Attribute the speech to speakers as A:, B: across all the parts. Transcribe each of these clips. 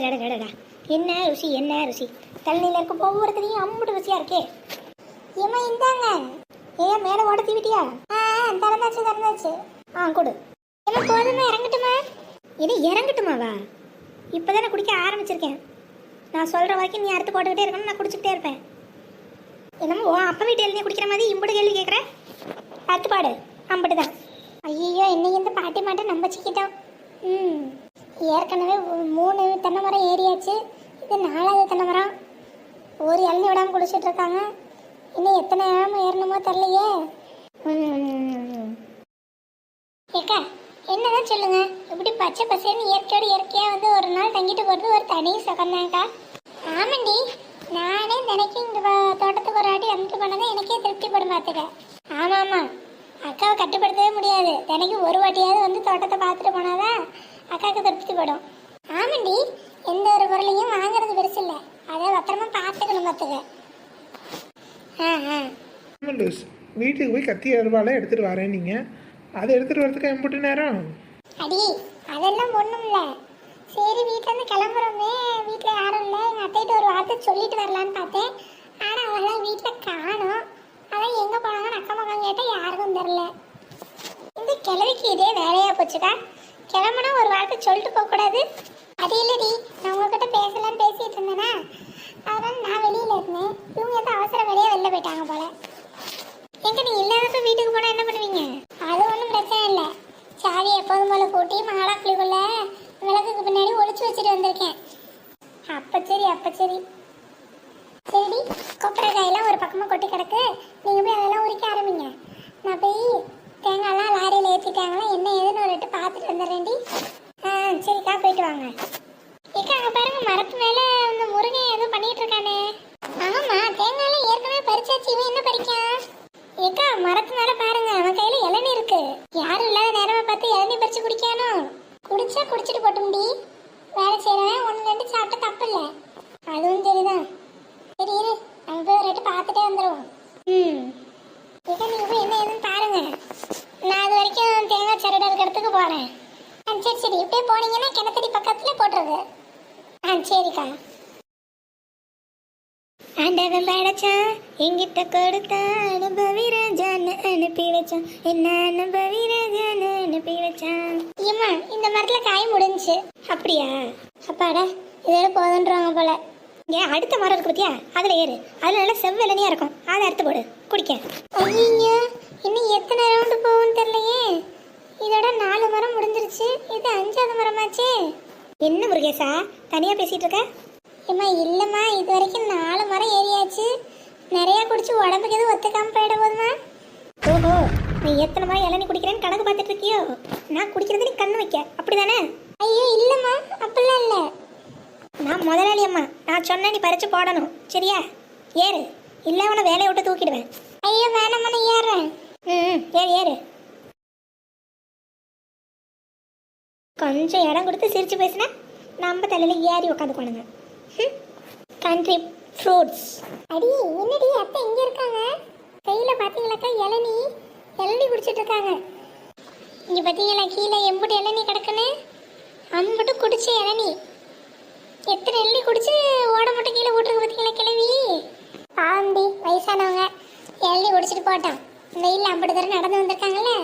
A: அடடடடடா என்ன ருசி என்ன ருசி? தண்ணியில் இருக்க ஒவ்வொருத்தரையும் அம்முட்டு ருசியாக இருக்கே. ஏம்மா இந்தாங்க. ஏன் மேலே ஓட தீவிட்டியா? ஆ திறந்தாச்சு திறந்தாச்சு. ஆ கொடு. ஏமா போதுமா இறங்கட்டுமா? இது இறங்கட்டுமாவா? இப்போ தான் குடிக்க ஆரம்பிச்சிருக்கேன். நான் சொல்கிற வரைக்கும் நீ அறுத்து போட்டுக்கிட்டே இருக்கணும் நான் குடிச்சிக்கிட்டே இருப்பேன். என்னமோ உன் அப்பா வீட்டு எழுதி குடிக்கிற மாதிரி இம்புடு கேள்வி கேட்குறேன் அறுத்து பாடு. அம்புட்டு தான் ஐயோ இன்னைக்கு இந்த பாட்டி மாட்டை நம்பச்சிக்கிட்டோம் ம். ஏற்கனவே மூணு தென்னை மரம் ஏறியாச்சு. இது நாலாவது தென்னை மரம். ஒரு இளநீ விடாமல் குடிச்சிட்டு இருக்காங்க இன்னும் எத்தனை நேரம் ஏறணுமோ தெரிலையே ஏக்கா என்னதான் சொல்லுங்க? இப்படி பச்சை பசேன்னு இயற்கையோட இயற்கையா வந்து ஒரு நாள் தங்கிட்டு போறது ஒரு தனி சுகம்தான்க்கா. ஆமாண்டி நானே தினைக்கும் இந்த தோட்டத்துக்கு ஒரு வாட்டி வந்துட்டு பண்ணதான் எனக்கே திருப்திப்படும் பார்த்துக்க ஆமா ஆமா அக்காவை கட்டுப்படுத்தவே முடியாது. தினைக்கும் ஒரு வாட்டியாவது வந்து தோட்டத்தை பார்த்துட்டு போனாதான் அக்காவுக்கு திருப்திப்படும் ஆமாண்டி எந்த ஒரு பொருளையும் வாங்குறது பெருசு இல்லை. அதை பத்திரமா பார்த்துக்கணும் பார்த்துக்க ஆ ஆ.
B: லூஸ் வீட்டுக்கு போய் கத்தி அருவாலை எடுத்துகிட்டு வரேன் நீங்கள் அதை எடுத்துகிட்டு வரதுக்கு எம்பிட்டு நேரம்?
A: அடி அதெல்லாம் ஒண்ணும் இல்ல. சரி வீட்ல இருந்து கிளம்புறோமே. வீட்ல யாரும் இல்ல. எங்க அத்தைகிட்ட ஒரு வார்த்தை சொல்லிட்டு வரலான்னு பார்த்தேன். ஆனா அவங்களாம் வீட்ல காணோம். அதான் எங்க போனாங்கன்னு அக்கா மகன் கேட்டா யாருக்கும் தெரியல. இந்த கிழவிக்கு இதே வேலையா போச்சுக்கா? கிளம்புனா ஒரு வார்த்தை சொல்லிட்டு போக கூடாது. அது இல்லடி நான் உங்ககிட்ட பேசலாம்னு பேசிட்டு இருந்தேனா? அதனால நான் வெளியில இருந்தேன். இவங்க ஏதோ அவசர வேலையா வெளில போயிட்டாங்க போல. எங்க நீ இல்லாதப்ப வீட்டுக்கு போனா என்ன பண்ணுவீங்க? அது ஒன்றும் பிரச்சனை இல்லை. சாவி எப்போதும் போல கூட்டி மாடாக்குழிக்குள்ள விளக்குக்கு பின்னாடி ஒழிச்சு வச்சுட்டு வந்திருக்கேன். அப்ப சரி அப்ப சரி. சரி கொப்பரை காயெல்லாம் ஒரு பக்கமாக கொட்டி கிடக்கு. நீங்க போய் அதெல்லாம் உரிக்க ஆரம்பிங்க. நான் போய் தேங்காய்லாம் லாரியில் ஏற்றிட்டாங்களா என்ன ஏதுன்னு ஒரு பார்த்துட்டு வந்துடுறேன்டி. ஆ சரிக்கா போயிட்டு வாங்க. ஏக்கா அங்கே பாருங்க மரத்து மேல இந்த முருகன் எதுவும் பண்ணிட்டு இருக்கானே. ஆமா தேங்காய்லாம் ஏற்கனவே பறிச்சாச்சு இவன் என்ன பறிக்கான்? ஏக்கா மரத்து மேல பாருங்க அவன் கையில இளநீ இருக்கு யாரும் இல்லாத நேரமா பார்த்து இளநீ பறிச்சு குடிக்கானோ குடிச்சா குடிச்சிட்டு போட்டும்டி வேலை செய்யறவன் ஒன்று ரெண்டு சாப்பிட்ட தப்பு இல்லை அதுவும் சரிதான் சரி இரு நம்ம போய் ஒரு எட்டு பார்த்துட்டே வந்துடுவோம் ம் ஏக்கா நீங்க போய் என்ன ஏதுன்னு பாருங்க நான் அது வரைக்கும் தேங்காய் சரடு இருக்கிறதுக்கு ஆ சரி சரி இப்படியே போனீங்கன்னா கிணத்தடி பக்கத்துல போட்டுருது ஆ சரிக்கா. ஆண்டவன் படைச்சான் எங்கிட்ட கொடுத்தான் அனுபவி ராஜான்னு அனுப்பி வச்சான். என்ன அனுபவி ராஜான்னு அனுப்பி வச்சான்? ஏம்மா இந்த மரத்துல காய் முடிஞ்சுச்சு அப்படியா? அப்பாடா இதோட போதுன்றாங்க போல. ஏன் அடுத்த மரம் இருக்கு பத்தியா? அதுல ஏறு. அதுல நல்லா செவ்வெளனியா இருக்கும். அதை அறுத்து போடு. குடிக்க. ஐயா இன்னும் எத்தனை ரவுண்டு போகும்னு தெரியலையே இதோட நாலு மரம் முடிஞ்சிருச்சு இது அஞ்சாவது என்ன முருகேசா தனியா பேசிட்டு இருக்க? ஏம்மா இல்லைம்மா இது வரைக்கும் நாலு மரம் ஏறியாச்சு. நிறைய குடிச்சு உடம்புக்கு எதுவும் ஒத்துக்காம போயிட போதுமா? ஓஹோ நீ எத்தனை மரம் இளநி குடிக்கிறேன்னு கணக்கு பார்த்துட்டு இருக்கியோ? நான் குடிக்கிறது நீ கண்ணு வைக்க அப்படிதானே? ஐயோ இல்லைம்மா அப்படிலாம் இல்லை. நான் முதலாளியம்மா நான் சொன்ன நீ பறிச்சு போடணும். சரியா? ஏறு. இல்லை உன வேலையை விட்டு தூக்கிடுவேன். ஐயோ வேணாம்மா நான் ஏறுறேன். ம் ஏறு ஏறு. கொஞ்சம் இடம் கொடுத்து சிரிச்சு பேசினா நம்ம தலையில ஏறி உட்காந்துக்கோணுங்க கண்ட்ரி ஃப்ரூட்ஸ் அடி என்னடி அத்தை இங்க இருக்காங்க? கையில பாத்தீங்களாக்கா இளநீ? இளநி குடிச்சிட்டு இருக்காங்க. இங்க பாத்தீங்களா கீழே எம்புட்டு இளநீ கிடக்குன்னு? அம்புட்டு குடிச்ச இளநீ. எத்தனை இளநி குடிச்சு ஓட மட்டும் கீழே போட்டுருக்கு பாத்தீங்களா கிளவி பாவண்டி வயசானவங்க. இளநீ குடிச்சிட்டு போட்டோம் வெயில் அம்புட்டு தர நடந்து வந்திருக்காங்கல்ல?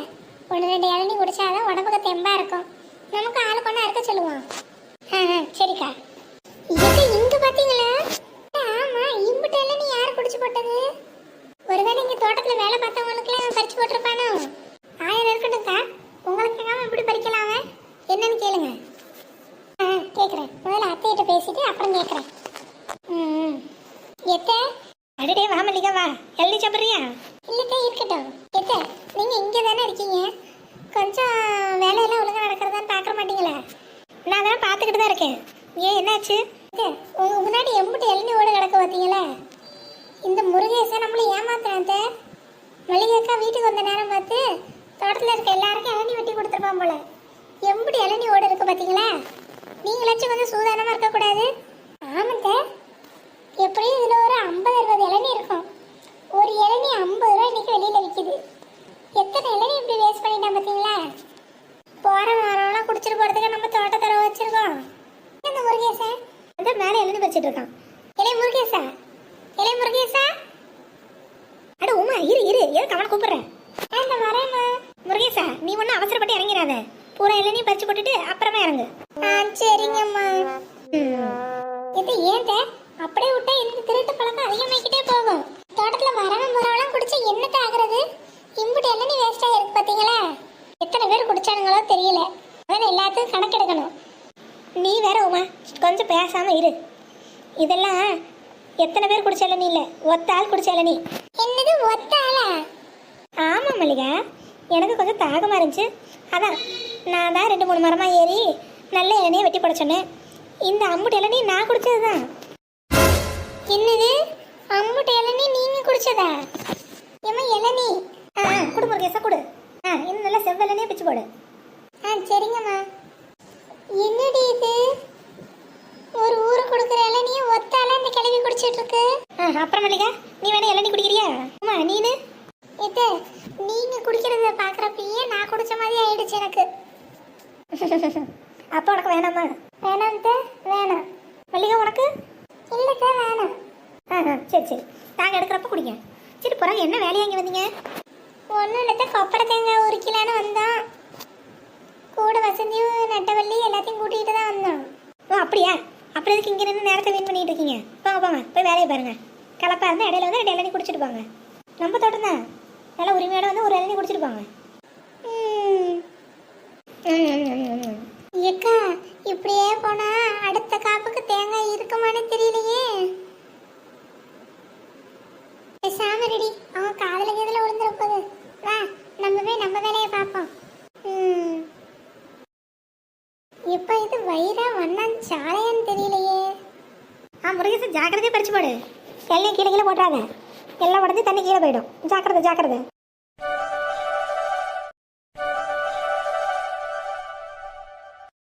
A: ஒன்று ரெண்டு இளநி குடிச்சாதான் உடம்புக்கு தெம்பா இருக்கும். நமக்கு ஆளு கொண்டா இருக்க சொல்லுவோம். ஆ ஆ, சரிக்கா. இது இங்க பாத்தீங்களா ஆமா இம்புட்டு எல்லாம் நீ யார் குடிச்சு போட்டது? ஒருவேளை இங்க தோட்டத்துல வேலை பார்த்தவங்களுக்குலாம் பறிச்சு போட்டிருப்பானோ? ஆயிரம் இருக்கட்டும்க்கா. உங்களுக்கு கேட்காம எப்படி பறிக்கலாமே? என்னன்னு கேளுங்க. ஆ கேட்குறேன் முதல்ல அத்தைகிட்ட பேசிட்டு அப்புறம் கேட்குறேன் ம் எத்த அடடே வா மல்லிகா வா எழுதி சாப்பிட்றியா இல்லத்தே இருக்கட்டும் எத்த நீங்க இங்கே தானே இருக்கீங்க கொஞ்சம் வேலையெல்லாம் ஒழுங்கா நடக்கிறதான்னு பார்க்க மாட்டீங்களா நான் அதெல்லாம் பார்த்துக்கிட்டு தான் இருக்கேன். ஏன் என்னாச்சு? உங்க முன்னாடி எம்பிட்டு இளநீ ஓடு கிடக்க பார்த்தீங்களா? இந்த முருகேசன் நம்மளை ஏமாத்துறான் மளிகைக்கா வீட்டுக்கு வந்த நேரம் பார்த்து தோட்டத்தில் இருக்க எல்லாருக்கும் இளநி வெட்டி கொடுத்துருப்பான் போல. எம்புடி இளநீ ஓடு இருக்கு பார்த்தீங்களா? நீங்களாச்சும் கொஞ்சம் சூதானமாக இருக்கக்கூடாது. ஆமாங்க எப்படியும் இதில் ஒரு ஐம்பது அறுபது இளநீ இருக்கும். ஒரு இளநீ ஐம்பது ரூபா இன்னைக்கு வெளியில் விற்கிது எத்தனை இளநி இப்படி வேஸ்ட் பண்ணிட்டான் பார்த்தீங்களா? வச்சுட்டு இருக்கான் இலை முருகேசா இலை முருகேசா. அட உமா இரு இரு ஏதோ கவனம் கூப்பிடுறேன் இந்த வரேன் முருகேசா நீ ஒண்ணு அவசரப்பட்டு இறங்கிடாத. பூரா இளநீ பறிச்சு போட்டுட்டு அப்புறமா இறங்கு. ஆ சரிங்கம்மா. இது ஏன் அப்படியே விட்டா எனக்கு திருட்டு பழக்கம் அதிகமாகிக்கிட்டே போகும். தோட்டத்துல மரம் மரம்லாம் குடிச்சு என்னத்த ஆகுறது? இம்புட்டு இளநீ வேஸ்டா இருக்கு பாத்தீங்களா? எத்தனை பேர் குடிச்சானுங்களோ தெரியல. அதான் எல்லாத்துக்கும் கணக்கெடுக்கணும். நீ வேற உமா கொஞ்சம் பேசாம இரு. எத்தனை பேர் குடிச்ச இளநீ இல்ல. ஒத்த ஆள் குடிச்ச இளநீ என்னது ஒத்த ஆளா? ஆமா மல்லிகா. எனக்கு கொஞ்சம் தாகமா இருந்துச்சு. அதான் நான் தான் ரெண்டு மூணு மரமா ஏறி நல்ல இளநியை வெட்டி போட சொன்னேன். இந்த அம்முட்டு இளநீ நான் குடிச்சது தான் என்னது? அம்முட்டு இளநீ நீங்க குடிச்சதா? ஏமா இளநீ? ஆ குடு முருகேசா குடு. ஆ இன்னும் நல்லா செவ்வெளநியே பிச்சு போடு. ஆ சரிங்கம்மா. என்னடி இது ஒரு ஊரு கொடுக்குற இளநிய ஒத்தால இந்த கிளவி குடிச்சிட்டு இருக்கு அப்புறம் மல்லிகா நீ வேணா இளநீ குடிக்கிறியா? அம்மா நீனு? எது நீங்க குடிக்கிறத பாக்குறப்பயே நான் குடிச்ச மாதிரி ஆயிடுச்சு எனக்கு. அப்ப உனக்கு வேணாமா? வேணாம்த்த வேணாம். மல்லிகா உனக்கு? இல்லக்கா வேணாம். ஆ சரி சரி. நாங்கள் எடுக்கிறப்ப குடிங்க. சரி பிறகு என்ன வேலையா இங்கே வந்தீங்க? ஒன்றும் இல்லத்த கொப்பரை தேங்காய் ஒரு கிலோன்னு வந்தோம் கூட வசந்தியும் நட்டவள்ளி எல்லாத்தையும் கூட்டிகிட்டு தான் வந்தோம். ஓ அப்படியா? அப்புறம் எதுக்கு இங்கே நின்று நேரத்தை வீண் பண்ணிட்டு இருக்கீங்க? போங்க போங்க போய் வேலையை பாருங்க. கலப்பா இருந்தால் இடையில வந்து ரெண்டு இளநீ குடிச்சிட்டு போங்க. நம்ம தோட்டம் தான். நல்லா உரிமையோட வந்து ஒரு இளநீ குடிச்சிட்டு போங்க. எக்கா இப்படியே போனா அடுத்த காப்புக்கு தேங்காய் இருக்குமானு தெரியலையே. பேசாம ரெடி. அவன் காதல கீதல விழுந்துற போகுது வா நம்ம போய் நம்ம வேலையை பார்ப்போம். இப்போ இது வயிறா வண்ணான் சாலையான்னு தெரியும் ஆ ஜாக்கிரதையாக பறிச்சு போடு. எல்லாம் கீழே கீழே போட்டுறாங்க எல்லாம் உடஞ்சி தண்ணி கீழே போயிடும். ஜாக்கிரதை ஜாக்கிரதை.